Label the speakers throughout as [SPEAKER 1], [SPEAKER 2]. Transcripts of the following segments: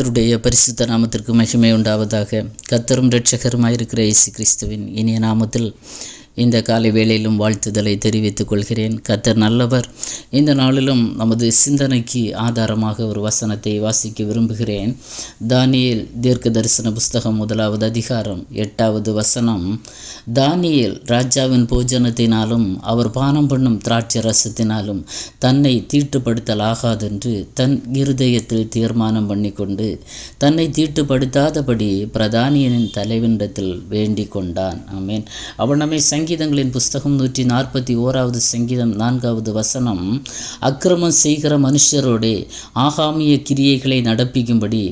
[SPEAKER 1] கத்தருடைய பரிசுத்த நாமத்திற்கு மகிமை உண்டாவதாக கத்தரும் இரட்சகருமாயிருக்கிற இயேசு கிறிஸ்துவின் இனிய நாமத்தில் இந்த காலை வேளையிலும் வாழ்த்துதலை தெரிவித்துக் கொள்கிறேன். கத்தர் நல்லவர். இந்த நாளிலும் நமது சிந்தனைக்கு ஆதாரமாக ஒரு வசனத்தை வாசிக்க விரும்புகிறேன். தானியல் தீர்க்க தரிசன புஸ்தகம் முதலாவது அதிகாரம் எட்டாவது வசனம். தானியல் ராஜாவின் போஜனத்தினாலும் அவர் பானம் பண்ணும் திராட்சை ரசத்தினாலும் தன்னை தீட்டுப்படுத்தல் ஆகாதென்று தன் இருதயத்தில் தீர்மானம் பண்ணிக்கொண்டு தன்னை தீட்டுப்படுத்தாதபடி பிரதானியனின் தலைவனிடத்தில் வேண்டிக் கொண்டான் ஆமேன். அவன் நம்மை சங்கீதங்களின் புஸ்தகம் நூற்றி நாற்பத்தி ஓராவது சங்கீதம் நான்காவது வசனம் அக்கிரமம் செய்கிற மனுஷரோடு ஆகாமிய கிரியைகளை நடப்பிக்கும்படி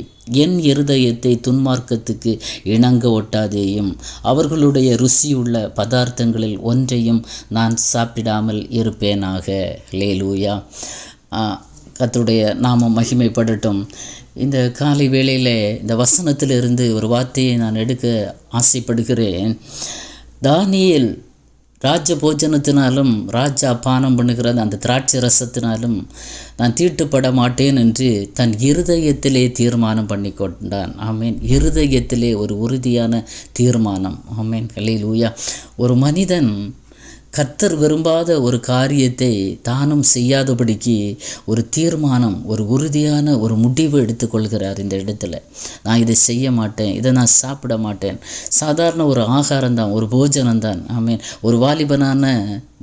[SPEAKER 1] என் இருதயத்தை துன்மார்க்கத்துக்கு இணங்க ஒட்டாதேயும் அவர்களுடைய ருசியுள்ள பதார்த்தங்களில் ஒன்றையும் நான் சாப்பிடாமல் இருப்பேனாக. லேலூயா கத்துடைய நாமம் மகிமைப்படட்டும். இந்த காலை வேளையில் இந்த வசனத்திலிருந்து ஒரு வார்த்தையை நான் எடுக்க ஆசைப்படுகிறேன். தானியில் ராஜ போஜனத்தினாலும் ராஜா பானம் பண்ணுகிற அந்த திராட்சை ரசத்தினாலும் நான் தீட்டுப்பட மாட்டேன் என்று தன் இருதயத்திலே தீர்மானம் பண்ணி கொண்டான். ஆமேன். இருதயத்திலே ஒரு உறுதியான தீர்மானம். ஆமேன். கலையில் ஊயா ஒரு மனிதன் கர்த்தர் விரும்பாத ஒரு காரியத்தை தானும் செய்யாதபடிக்கு ஒரு தீர்மானம் ஒரு உறுதியான ஒரு முடிவு எடுத்துக்கொள்கிறார் இந்த இடத்துல. நான் இதை செய்ய மாட்டேன் இதை நான் சாப்பிட மாட்டேன். சாதாரண ஒரு ஆகாரம் தான் ஒரு போஜனம் தான் மீன் ஒரு வாலிபனான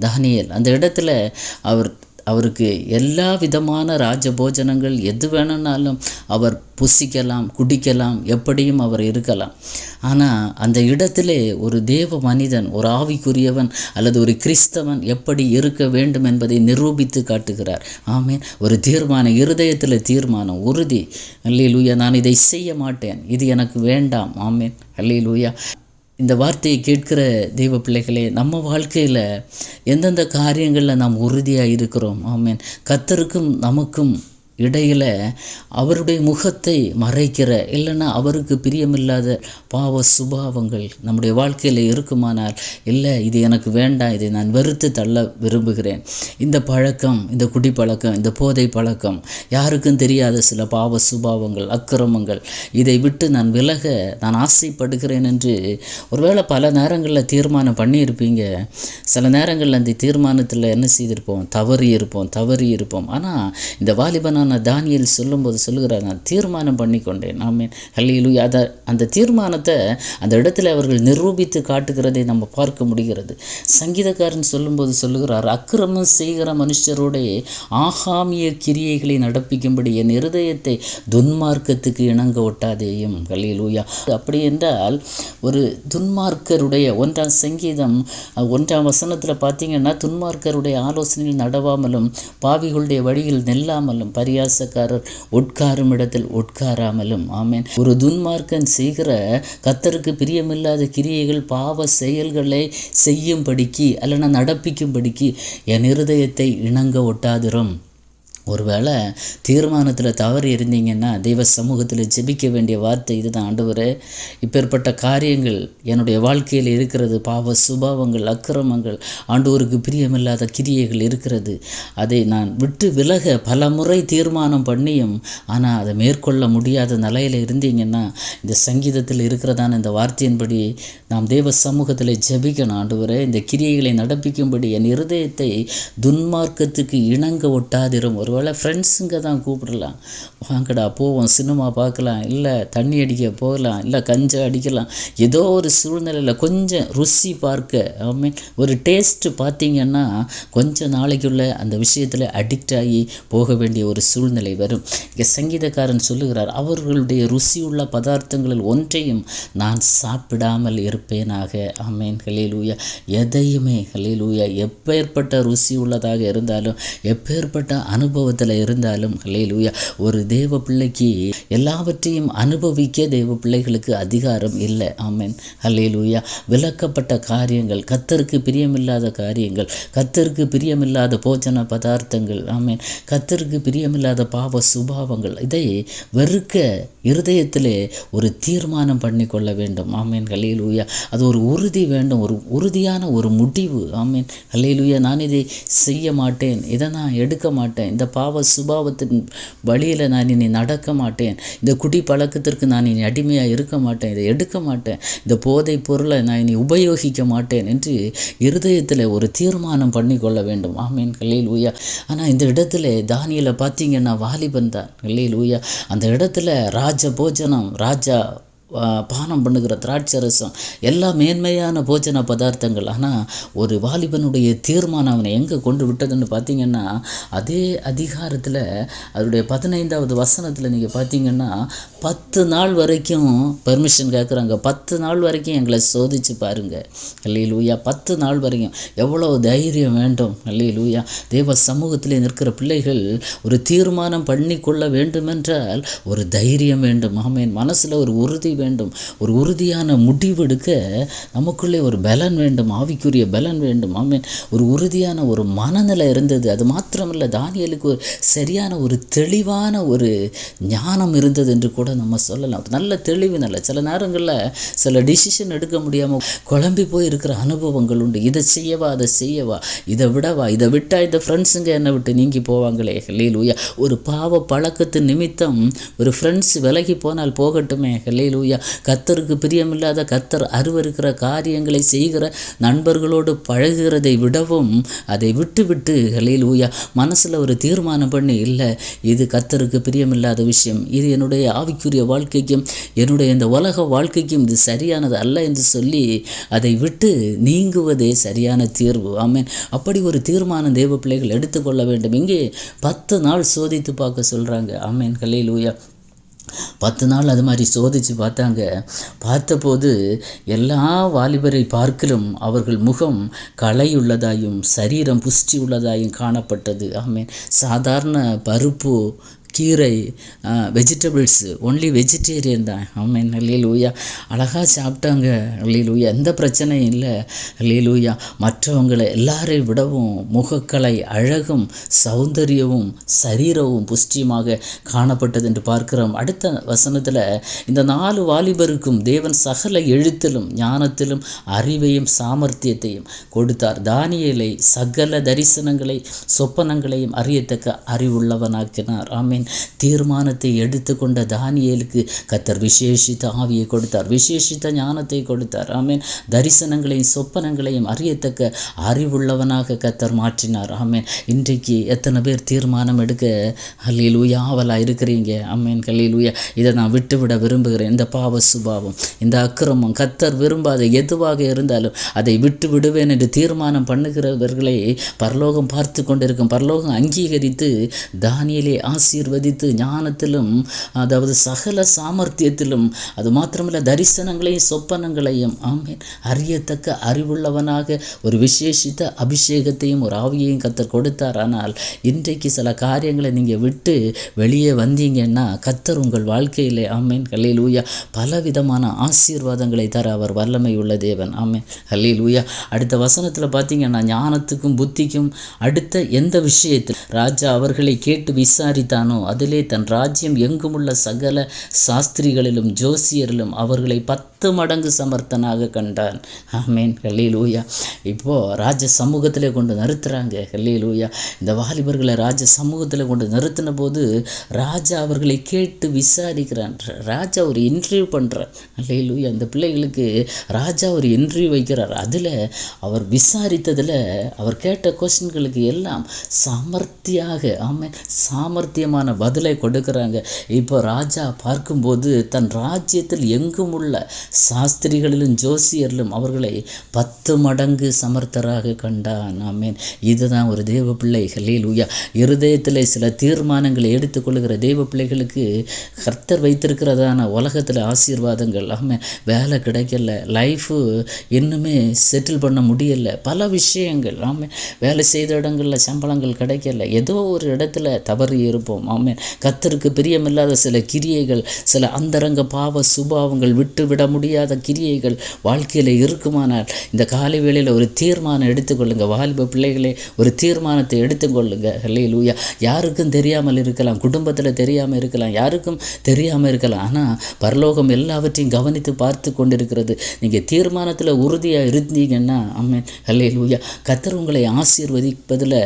[SPEAKER 1] தானியல் அந்த இடத்துல அவர் அவருக்கு எல்லா விதமான ராஜபோஜனங்கள் எது வேணும்னாலும் அவர் புசிக்கலாம் குடிக்கலாம் எப்படியும் அவர் இருக்கலாம். ஆனால் அந்த இடத்திலே ஒரு தேவ மனிதன் ஒரு ஆவிக்குரியவன் அல்லது ஒரு கிறிஸ்தவன் எப்படி இருக்க வேண்டும் என்பதை நிரூபித்து காட்டுகிறார். ஆமேன். ஒரு தீர்மானம் இருதயத்தில் தீர்மானம் உறுதி. அல்லையிலூயா நான் இதை செய்ய மாட்டேன். இது எனக்கு வேண்டாம். ஆமேன். அல்லையிலூயா இந்த வார்த்தையை கேட்கிற தெய்வ பிள்ளைகளே நம்ம வாழ்க்கையில் எந்தெந்த காரியங்களில் நாம் உறுதியாக இருக்கிறோம் ஆமேன். கத்தருக்கும் நமக்கும் இடையில் அவருடைய முகத்தை மறைக்கிற இல்லைன்னா அவருக்கு பிரியமில்லாத பாவ சுபாவங்கள் நம்முடைய வாழ்க்கையில் இருக்குமானால் இல்லை இது எனக்கு வேண்டாம் இதை நான் வெறுத்து தள்ள விரும்புகிறேன். இந்த பழக்கம் இந்த குடிப்பழக்கம் இந்த போதை பழக்கம் யாருக்கும் தெரியாத சில பாவ சுபாவங்கள் அக்கிரமங்கள். இதை விட்டு நான் விலக நான் ஆசைப்படுகிறேன் என்று ஒருவேளை பல நேரங்களில் தீர்மானம் பண்ணியிருப்பீங்க. சில நேரங்களில் அந்த தீர்மானத்தில் என்ன செய்திருப்போம்? தவறி இருப்போம் தவறி இருப்போம் ஆனால் இந்த வாலிபனான தானியல் சொல்லும்போது சொல்லுகிறார் நான் தீர்மானம் பண்ணி கொண்டேன் ஆமீன். ஹல்லிலு அதை அந்த தீர்மானத்தை அந்த இடத்துல அவர்கள் நிரூபித்து காட்டுகிறதை நம்ம பார்க்க முடிகிறது. சங்கீதக்காரன் சொல்லும்போது சொல்லுகிறார் அக்கிரமம் செய்கிற மனுஷருடைய ஆகாமிய கிரியைகளை நடப்பிக்கும்படி என் இருதயத்தை துன்மார்க்கத்துக்கு இணங்க ஒட்டாதேயும். ஹல்லிலூயா அப்படி என்றால் ஒரு துன்மார்க்கருடைய ஒன்றாம் சங்கீதம் ஒன்றாம் வசனத்தில் பார்த்தீங்கன்னா துன்மார்க்கருடைய ஆலோசனையில் நடவாமலும் பாவிகளுடைய வழியில் நெல்லாமலும் பரியாசக்காரர் உட்காரும் இடத்தில் உட்காராமலும். ஆமேன். ஒரு துன்மார்க்கன் செய்கிற கத்தருக்கு பிரியமில்லாத கிரியைகள் பாவ செயல்களை செய்யும்படிக்கு அல்லனா நடப்பிக்கும்படிக்கு என் இருதயத்தை இணங்க ஒட்டாதிரும். ஒருவேளை தீர்மானத்தில் தவறி இருந்தீங்கன்னா தெய்வ சமூகத்தில் ஜெபிக்க வேண்டிய வார்த்தை இதுதான் ஆண்டவரே. இப்பேற்பட்ட காரியங்கள் என்னுடைய வாழ்க்கையில் இருக்கிறது பாவ சுபாவங்கள் அக்கிரமங்கள் ஆண்டவருக்கு பிரியமில்லாத கிரியைகள் இருக்கிறது. அதை நான் விட்டு விலக பல முறை தீர்மானம் பண்ணியும் ஆனால் அதை மேற்கொள்ள முடியாத நிலையில் இருந்தீங்கன்னா இந்த சங்கீதத்தில் இருக்கிறதான இந்த வார்த்தையின்படி நாம் தேவ சமூகத்தில் ஜெபிக்கணும் ஆண்டவரே. இந்த கிரியைகளை நடப்பிக்கும்படி என் இருதயத்தை துன்மார்க்கத்துக்கு இணங்க ஒட்டாதிரும். ஒரு ஒருவேளை ஃப்ரெண்ட்ஸுங்க தான் கூப்பிடலாம். வாங்கடா போவோம் சினிமா பார்க்கலாம். இல்லை தண்ணி அடிக்க போகலாம். இல்லை கஞ்சா அடிக்கலாம். ஏதோ ஒரு சூழ்நிலையில் கொஞ்சம் ருசி பார்க்க ஐ மீன் ஒரு டேஸ்ட்டு பார்த்திங்கன்னா கொஞ்சம் நாளைக்குள்ள அந்த விஷயத்தில் அடிக்ட் ஆகி போக வேண்டிய ஒரு சூழ்நிலை வரும். இங்கே சங்கீதக்காரன் சொல்லுகிறார் அவர்களுடைய ருசி உள்ள பதார்த்தங்களில் ஒன்றையும் நான் சாப்பிடாமல் இருப்பேனாக. ஆமேன். ஹலேலூயா எதையுமே ஹலேலூயா எப்பேற்பட்ட ருசி உள்ளதாக இருந்தாலும் எப்பேற்பட்ட அனுபவம் அனுபவத்தில் இருந்தாலும் ஹலேலூயா ஒரு தேவ பிள்ளைக்கு எல்லாவற்றையும் அனுபவிக்க தேவ பிள்ளைகளுக்கு அதிகாரம் இல்லை. ஆமேன். ஹலேலூயா விளக்கப்பட்ட காரியங்கள் கத்தருக்கு பிரியமில்லாத காரியங்கள் கத்தருக்கு பிரியமில்லாத போஜன பதார்த்தங்கள் ஆமேன். கத்தருக்கு பிரியமில்லாத பாவ சுபாவங்கள் இதை வெறுக்க இருதயத்திலே ஒரு தீர்மானம் பண்ணி கொள்ள வேண்டும். ஆமேன். ஹலேலூயா அது ஒரு உறுதி வேண்டும் ஒரு உறுதியான ஒரு முடிவு. ஆமேன். ஹலேலூயா நான் இதை செய்ய மாட்டேன் இதை நான் எடுக்க மாட்டேன் இந்த பாவ சுபாவத்தின் வழியில் நான் இனி நடக்க மாட்டேன். இந்த குடி பழக்கத்திற்கு நான் இனி அடிமையாக இருக்க மாட்டேன். இதை எடுக்க மாட்டேன். இந்த போதைப் பொருளை நான் இனி உபயோகிக்க மாட்டேன் என்று இருதயத்தில் ஒரு தீர்மானம் பண்ணி கொள்ள வேண்டும். ஆமீன். கல்லையில் ஊயா ஆனால் இந்த இடத்துல தானியில் பார்த்தீங்கன்னா வாலிபன் தான். கல்லையில் ஊயா அந்த இடத்துல ராஜ போஜனம் ராஜா பானம் பண்ணுகிற திராட்சை ரசம் எல்லா மேன்மையான போஜன பதார்த்தங்கள். ஆனால் ஒரு வாலிபனுடைய தீர்மானம் அவனை எங்கே கொண்டு விட்டதுன்னு பார்த்தீங்கன்னா அதே அதிகாரத்தில் அதனுடைய பதினைந்தாவது வசனத்தில் நீங்கள் பார்த்தீங்கன்னா பத்து நாள் வரைக்கும் பெர்மிஷன் கேட்குறாங்க பத்து நாள் வரைக்கும் எங்களை சோதிச்சு பாருங்கள் அல்லையில் லூயா பத்து நாள் வரைக்கும் எவ்வளோ தைரியம் வேண்டும். அல்லையில் லூயா தேவ சமூகத்தில் நிற்கிற பிள்ளைகள் ஒரு தீர்மானம் பண்ணி கொள்ள வேண்டுமென்றால் ஒரு தைரியம் வேண்டும். ஆமேன். மனசில் ஒரு உறுதி வேண்டும். ஒரு உறுதியான முடிவெடுக்க நமக்குள்ளே ஒரு பலன் வேண்டும் ஆவிக்குரிய பலன் வேண்டும். ஆமீன். ஒரு உறுதியான ஒரு மனநிலை இருந்தது. அது மாத்திரமல்ல தானியலுக்கு ஒரு சரியான ஒரு தெளிவான ஒரு ஞானம் இருந்தது என்று கூட நம்ம சொல்லலாம். நல்ல தெளிவு நல்ல. சில நேரங்களில் சில டிசிஷன் எடுக்க முடியாமல் குழம்பி போய் இருக்கிற அனுபவங்கள் உண்டு. இதை செய்யவா அதை செய்யவா? இதை விடவா? இதை விட்டால் இந்த ஃப்ரெண்ட்ஸுங்க என்னை விட்டு நீங்கி போவாங்களே? லூயா ஒரு பாவ பழக்கத்து நிமித்தம் ஒரு ஃப்ரெண்ட்ஸ் விலகி போனால் போகட்டுமே? லூயா கத்தருக்கு பிரியமில்லாத கத்தர் அருவருக்கிற காரியங்களை செய்கிற நண்பர்களோடு பழகுகிறதை விடவும் அதை விட்டு விட்டு மனசில் ஒரு தீர்மானம் பண்ணி இல்லை இது கத்தருக்கு பிரியமில்லாத விஷயம். இது என்னுடைய ஆவிக்குரிய வாழ்க்கைக்கும் என்னுடைய இந்த உலக வாழ்க்கைக்கும் இது சரியானது அல்ல என்று சொல்லி அதை விட்டு நீங்குவதே சரியான தீர்வு. ஆமேன். அப்படி ஒரு தீர்மானம் தேவ பிள்ளைகள் எடுத்துக்கொள்ள வேண்டும். இங்கே பத்து நாள் சோதித்து பார்க்க சொல்கிறாங்க ஆமென். கலையிலூயா பத்து நாள் அது மாதிரி சோதித்து பார்த்தாங்க. பார்த்தபோது எல்லா வாலிபரை பார்க்கிலும் அவர்கள் முகம் களையுள்ளதாயும் சரீரம் புஷ்டி உள்ளதாயும் காணப்பட்டது. ஆமே சாதாரண பருப்பு கீரை வெஜிடபிள்ஸ் ஒன்லி வெஜிடேரியன் தான். ஆமேன் லூயா அழகாக சாப்பிட்டாங்க. லூயா எந்த பிரச்சனையும் இல்லை. லூயா மற்றவங்களை எல்லாரையும் விடவும் முகக்கலை அழகும் சௌந்தரியமும் சரீரமும் புஷ்டியமாக காணப்பட்டது என்று பார்க்கிறோம். அடுத்த வசனத்தில் இந்த நாலு வாலிபருக்கும் தேவன் சகல எழுத்திலும் ஞானத்திலும் அறிவையும் சாமர்த்தியத்தையும் கொடுத்தார். தானியலை சகல தரிசனங்களை சொப்பனங்களையும் அறியத்தக்க அறிவுள்ளவனாக்கினார். ஆமீன். தீர்மானத்தை எடுத்துக்கொண்ட தானியலுக்கு கத்தர் விசேஷித்த ஆவியை கொடுத்தார். விசேஷித்த ஞானத்தை கொடுத்தார். ஆமீன். தரிசனங்களையும் சொப்பனங்களையும் அறியத்தக்க அறிவுள்ளவனாக கத்தர் மாற்றினார். ஆமீன். இன்றைக்கு எத்தனை பேர் தீர்மானம் எடுக்க ஹல்லேலூயா ஆவலா இருக்கிறீங்க? ஆமீன். உயா இதை நான் விட்டுவிட விரும்புகிறேன். இந்த பாவ சுபாவம் இந்த அக்கிரமம் கத்தர் விரும்பாத எதுவாக இருந்தாலும் அதை விட்டு விடுவேன் என்று தீர்மானம் பண்ணுகிறவர்களை பரலோகம் பார்த்து கொண்டிருக்கும் பரலோகம் அங்கீகரித்து தானியலே ஆசீர்வதித்து ஞானத்திலும் அதாவது சகல சாமர்த்தியத்திலும் அது மாத்திரமல்ல தரிசனங்களையும் சொப்பனங்களையும் ஆமேன். அறியத்தக்க அறிவுள்ளவனாக ஒரு விசேஷித்த அபிஷேகத்தையும் ஒரு ஆவியையும் கத்தர் கொடுத்தார் ஆனால் இன்றைக்கு சில காரியங்களை நீங்கள் விட்டு வெளியே வந்தீங்கன்னா கத்தர் உங்கள் வாழ்க்கையிலே ஆமேன். கல்லில் ஊயா பலவிதமான ஆசீர்வாதங்களை தர அவர் வல்லமை உள்ள தேவன் ஆமேன். கல்லில் ஊயா அடுத்த வசனத்தில் பார்த்தீங்கன்னா ஞானத்துக்கும் புத்திக்கும் அடுத்த எந்த விஷயத்தில்? ராஜா அவர்களை கேட்டு விசாரித்தானோ அதிலே தன் ராஜ்யம் எங்குமுள்ள சகல சாஸ்திரிகளிலும் ஜோசியரிலும் அவர்களை பத்து மடங்கு சமர்த்தனாக கண்டான். ஆமேன். ஹல்லேலூயா. இப்போது ராஜ சமூகத்திலே கொண்டு நிறுத்துறாங்க. ஹல்லேலூயா. இந்த வாலிபர்களை ராஜ சமூகத்தில் கொண்டு நிறுத்தின போது ராஜா அவர்களை கேட்டு விசாரிக்கிறான். ராஜா ஒரு இன்டர்வியூ பண்ணுறார் ஹல்லேலூயா. இந்த பிள்ளைகளுக்கு ராஜா ஒரு இன்டர்வியூ வைக்கிறார். அதில் அவர் விசாரித்ததில் அவர் கேட்ட கொஸ்டின்களுக்கு எல்லாம் சாமர்த்தியாக ஆமாம் சாமர்த்தியமான பதிலை கொடுக்குறாங்க. இப்போ ராஜா பார்க்கும்போது தன் ராஜ்யத்தில் எங்கும் உள்ள சாஸ்திரிகளிலும் ஜோசியரிலும் அவர்களை பத்து மடங்கு சமர்த்தராக கண்டான். ஆமேன். இதுதான் ஒரு தேவ பிள்ளை ஹல்லேலூயா. இருதயத்தில் சில தீர்மானங்களை எடுத்துக்கொள்கிற தெய்வ பிள்ளைகளுக்கு கர்த்தர் வைத்திருக்கிறதான உலகத்தில் ஆசீர்வாதங்கள். ஆமாம் வேலை கிடைக்கல. லைஃபு இன்னுமே செட்டில் பண்ண முடியல. பல விஷயங்கள். ஆமாம் வேலை செய்த இடங்களில் சம்பளங்கள் கிடைக்கல. ஏதோ ஒரு இடத்துல தவறி இருப்போம். ஆமாம் கத்தருக்கு பிரியமில்லாத சில கிரியைகள் சில அந்தரங்க பாவ சுபாவங்கள் விட்டு விட முடியாத கிரியைகள் வாழ்க்கையில் இருக்குமானால் இந்த காலை வேளையில் ஒரு தீர்மானம் எடுத்துக்கொள்ளுங்க வாலிப பிள்ளைகளே ஒரு தீர்மானத்தை எடுத்துக்கொள்ளுங்க ஹலே லூயா யாருக்கும் தெரியாமல் இருக்கலாம் குடும்பத்தில் தெரியாமல் இருக்கலாம் யாருக்கும் தெரியாமல் இருக்கலாம். ஆனால் பரலோகம் எல்லாவற்றையும் கவனித்து பார்த்து கொண்டிருக்கிறது. நீங்கள் தீர்மானத்தில் உறுதியாக இருந்தீங்கன்னா அம்மன் ஹலே லூயா கத்தர் உங்களை ஆசீர்வதிப்பதில்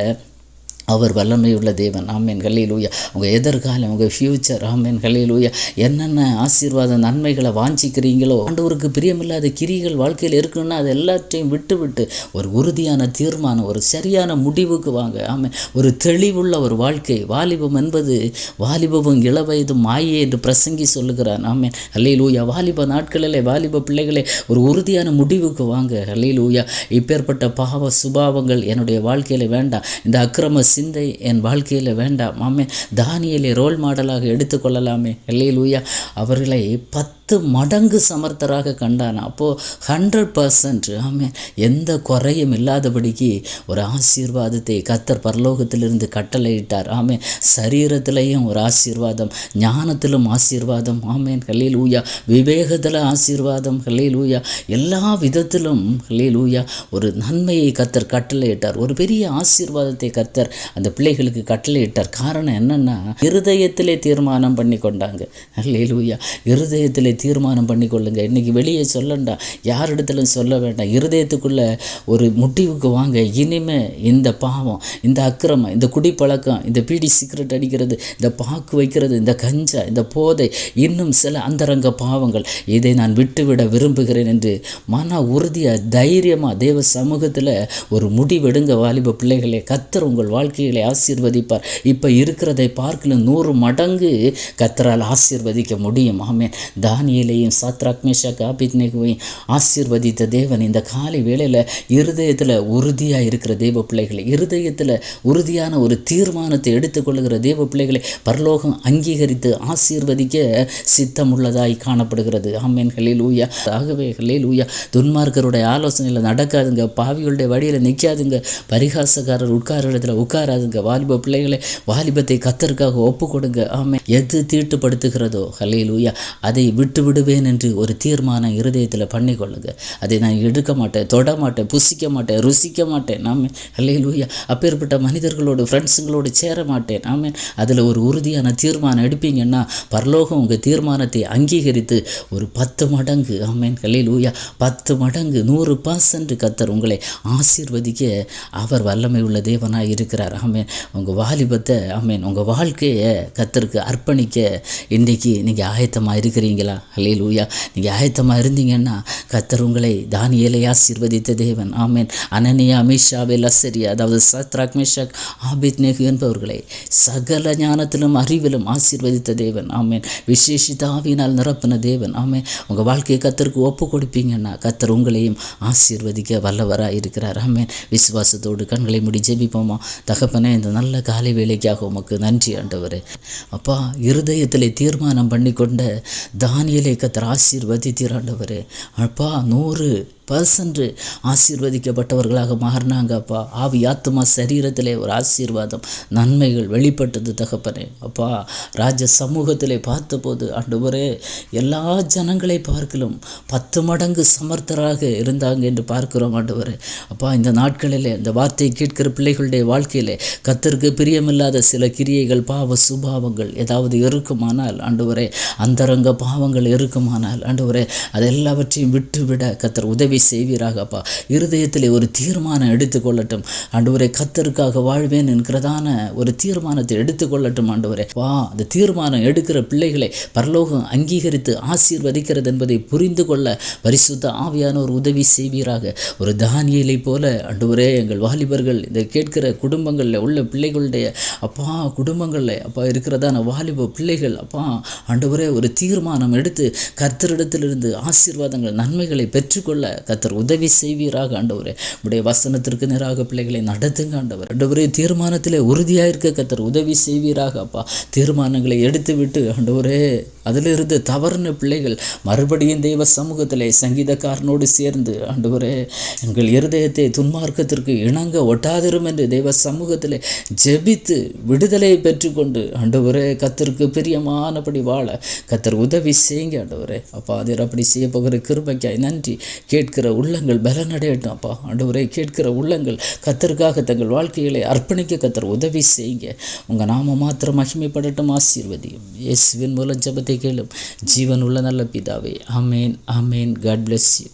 [SPEAKER 1] அவர் வல்லமையுள்ள தேவன். ஆமேன். ஹல்லேலூயா. உங்கள் எதிர்காலம் உங்கள் ஃப்யூச்சர் ஆமீன். ஹல்லேலூயா. என்னென்ன ஆசீர்வாத நன்மைகளை வாஞ்சிக்கிறீங்களோ ஆண்டவருக்கு பிரியமில்லாத கிரிகள் வாழ்க்கையில் இருக்குன்னா அது எல்லாத்தையும் விட்டு விட்டு ஒரு உறுதியான தீர்மானம் ஒரு சரியான முடிவுக்கு வாங்க. ஆமாம் ஒரு தெளிவுள்ள ஒரு வாழ்க்கை. வாலிபம் என்பது வாலிபமும் இளவயதும் மாயே என்று பிரசங்கி சொல்லுகிறான் ஆமேன். ஹல்லேலூயா. வாலிப நாட்களிலே வாலிப பிள்ளைகளே ஒரு உறுதியான முடிவுக்கு வாங்க. ஹல்லேலூயா. இப்பேற்பட்ட பாவ சுபாவங்கள் என்னுடைய வாழ்க்கையில் வேண்டாம். இந்த அக்கிரம சிந்தை என் வாழ்க்கையில் வேண்டாம். ஆமே தானியலை ரோல் மாடலாக எடுத்துக்கொள்ளலாமே. லூயா அவர்களை பத்து மடங்கு சமர்த்தராக கண்டான். அப்போது ஹண்ட்ரட் பர்சன்ட் ஆமே எந்த குறையும் இல்லாதபடிக்கு ஒரு ஆசீர்வாதத்தை கத்தர் பரலோகத்திலிருந்து கட்டளையிட்டார். ஆமே சரீரத்திலையும் ஒரு ஆசீர்வாதம் ஞானத்திலும் ஆசீர்வாதம். ஆமேன். கல்லில் ஊயா விவேகத்தில் ஆசீர்வாதம். கல்லில் ஊயா எல்லா விதத்திலும் கல்லில் ஊயா ஒரு நன்மையை கத்தர் கட்டளையிட்டார். ஒரு பெரிய ஆசீர்வாதத்தை கத்தர் அந்த பிள்ளைகளுக்கு கட்டளையிட்டார். காரணம் என்னென்னா இருதயத்திலே தீர்மானம் பண்ணி கொண்டாங்க அல்லேலூயா இருதயத்திலே தீர்மானம் பண்ணி இன்றைக்கி வெளியே சொல்லண்டா யாரிடத்திலும் சொல்ல வேண்டாம். இருதயத்துக்குள்ளே ஒரு முடிவுக்கு வாங்க. இனிமே இந்த பாவம் இந்த அக்கிரமம் இந்த குடிப்பழக்கம் இந்த பீடி சிகரெட் அடிக்கிறது இந்த பாக்கு வைக்கிறது இந்த கஞ்சா இந்த போதை இன்னும் சில அந்தரங்க பாவங்கள் இதை நான் விட்டுவிட விரும்புகிறேன் என்று மன உறுதியாக தைரியமாக தேவ சமூகத்தில் ஒரு முடிவெடுங்க வாலிப பிள்ளைகளே. கத்தர் உங்கள் வாழ்க்கைகளை ஆசீர்வதிப்பார். இப்போ இருக்கிறதை பார்க்கல நூறு மடங்கு கத்தரால் ஆசீர்வதிக்க முடியும். ஆமே தானியலையும் சாத்ராக் மேஷாக் ஆபித்னேகுவையும் ஆசீர்வதித்த தேவன் இந்த காலை வேளையில் இருதயத்தில் உறுதியாக இருக்கிற தேவ பிள்ளைகளை இருதயத்தில் உறுதியான ஒரு தீர்மானத்தை எடுத்துக்கொள்ளுகிற தேவ பிள்ளைகளை பரலோகம் அங்கீகரித்து ஆசீர்வதிக்க சித்தமுள்ளதாய் காணப்படுகிறது. ஆமேன். ஹலில் ஊயா ஆகவே ஹலில் ஊயா துன்மார்க்கருடைய ஆலோசனையில் நடக்காதுங்க. பாவிகளுடைய வழியில் நிற்காதுங்க பரிகாசக்காரர் உட்கார இடத்துல உட்காராதுங்க. வாலிப பிள்ளைகளை வாலிபத்தை கத்தருக்காக ஒப்பு கொடுங்க ஆமே எது தீட்டுப்படுத்துகிறதோ ஹலில் ஊயா அதை விட்டு விடுவேன் என்று ஒரு தீர்மானம் இருதயத்தில் பண்ணிக்கொள்ளுங்க. அதை நான் எடுக்க மாட்டேன் தொட மாட்டேன் புசிக்க மாட்டேன் ருசிக்க மாட்டேன். நாமே ஹலில் அப்பேற்பட்ட மனிதர்களோடு ஃப்ரெண்ட்ஸுங்களோடு சேர மாட்டேன். ஆமே அதில் ஒரு உறுதியான தீர்மானம் எடுப்பீங்கன்னா பரலோகம் உங்கள் தீர்மானத்தை அங்கீகரித்து ஒரு பத்து மடங்கு ஆமேன். கல்லையில் ஊயா பத்து மடங்கு நூறு பர்சன்ட் கத்தர் உங்களை ஆசீர்வதிக்க அவர் வல்லமை உள்ள தேவனாக இருக்கிறார். ஆமேன். உங்கள் வாலிபத்தை ஆமேன் உங்கள் வாழ்க்கையை கத்தருக்கு அர்ப்பணிக்க இன்றைக்கு நீங்கள் ஆயத்தமாக இருக்கிறீங்களா அல்லே லூயா நீங்கள் ஆயத்தமாக இருந்தீங்கன்னா கத்தர் உங்களை தானியலை ஆசீர்வதித்த தேவன். ஆமேன். அனனியா அமிஷாவே அசரி அதாவது சத்ராக் மிஷாக் ஆபித் நெகு என்பவர்களை சகல ஞானத்திலும் அறிவிலும் ஆசீர்வதித்த தேவன். ஆமேன். விசேஷிதாவினால் நிரப்பின தேவன். ஆமேன். உங்கள் வாழ்க்கையை கத்தருக்கு ஒப்பு கொடுப்பீங்கன்னா கத்தர் உங்களையும் ஆசீர்வதிக்க வல்லவராக இருக்கிறார். ஆமேன். விசுவாசத்தோடு கண்களை முடி ஜெபிப்போமா? தகப்பனே இந்த நல்ல காலை வேலைக்காக உமக்கு நன்றி ஆண்டவர். அப்பா இருதயத்தில் தீர்மானம் பண்ணி கொண்ட தானியலை கத்தர் ஆசீர்வதித்தீர் ஆண்டவரே. அப்பா நூறு பர்சன்ட் ஆசீர்வதிக்கப்பட்டவர்களாக மாறினாங்கப்பா ஆவி ஆத்மா சரீரத்திலே ஒரு ஆசீர்வாதம் நன்மைகள் வெளிப்பட்டது தகப்பனே. அப்பா ராஜ சமூகத்திலே பார்த்தபோது ஆண்டவரே எல்லா ஜனங்களை பார்க்கலும் பத்து மடங்கு சமர்த்தராக இருந்தாங்க என்று பார்க்கிறோம் ஆண்டவரே. அப்பா இந்த நாட்களிலே இந்த வார்த்தையை கேட்கிற பிள்ளைகளுடைய வாழ்க்கையிலே கத்தருக்கு பிரியமில்லாத சில கிரியைகள் பாவ சுபாவங்கள் ஏதாவது இருக்குமானால் ஆண்டவரே அந்தரங்க பாவங்கள் இருக்குமானால் ஆண்டவரே அது எல்லாவற்றையும் விட்டுவிட கத்தர் உதவி செய்வீராக அப்பா இருதயத்தில் ஒரு தீர்மானம் எடுத்துக்கொள்ளட்டும் ஆண்டவரே கத்தருக்காக வாழ்வேன் என்கிறதான ஒரு தீர்மானத்தை எடுத்துக்கொள்ளட்டும் ஆண்டவரே. வா அந்த தீர்மானம் எடுக்கிற பிள்ளைகளை பரலோகம் அங்கீகரித்து ஆசீர்வதிக்கிறது என்பதை புரிந்து கொள்ள பரிசுத்த ஆவியான ஒரு உதவி செய்வீராக. ஒரு தானியலை போல அன்றுவரே எங்கள் வாலிபர்கள் இதை கேட்கிற குடும்பங்களில் உள்ள பிள்ளைகளுடைய அப்பா குடும்பங்களில் அப்பா இருக்கிறதான வாலிப பிள்ளைகள் அப்பா ஆண்டவரே ஒரு தீர்மானம் எடுத்து கர்த்தரிடத்திலிருந்து ஆசீர்வாதங்கள் நன்மைகளை பெற்றுக்கொள்ள கத்தர் உதவி செய்வீராக ஆண்டவரே. உடைய வசனத்திற்கு நேராக பிள்ளைகளை நடத்துங்க ஆண்டவர். ஆண்டவரே தீர்மானத்திலே உறுதியாக இருக்க கத்தர் உதவி செய்வீராக அப்பா. தீர்மானங்களை எடுத்து விட்டு ஆண்டவரே அதிலிருந்து தவறுன பிள்ளைகள் மறுபடியும் தெய்வ சமூகத்திலே சங்கீதக்காரனோடு சேர்ந்து ஆண்டவரே எங்கள் இருதயத்தை துன்மார்க்கத்திற்கு இணங்க ஒட்டாதிரும் என்று தெய்வ சமூகத்தில் ஜெபித்து விடுதலையை பெற்றுக்கொண்டு ஆண்டவரே கத்தருக்கு பிரியமானபடி வாழ கத்தர் உதவி செய்யுங்க ஆண்டவரே. அப்பா அதில் அப்படி செய்ய போகிற கிருபைக்காய் நன்றி. கேட்க கேட்கிற உள்ளங்கள் பலனடையட்டும் அப்பா ஆண்டவரே கேட்கிற உள்ளங்கள் கத்தருக்காக தங்கள் வாழ்க்கைகளை அர்ப்பணிக்க கத்தர் உதவி செய்யுங்க. உங்கள் நாம மாத்திரம் மகிமைப்படட்டும் ஆசீர்வதியும். இயேசுவின் மூலம் ஜபத்தை கேளும். ஜீவன் உள்ள நல்ல பிதாவே amen amen God bless you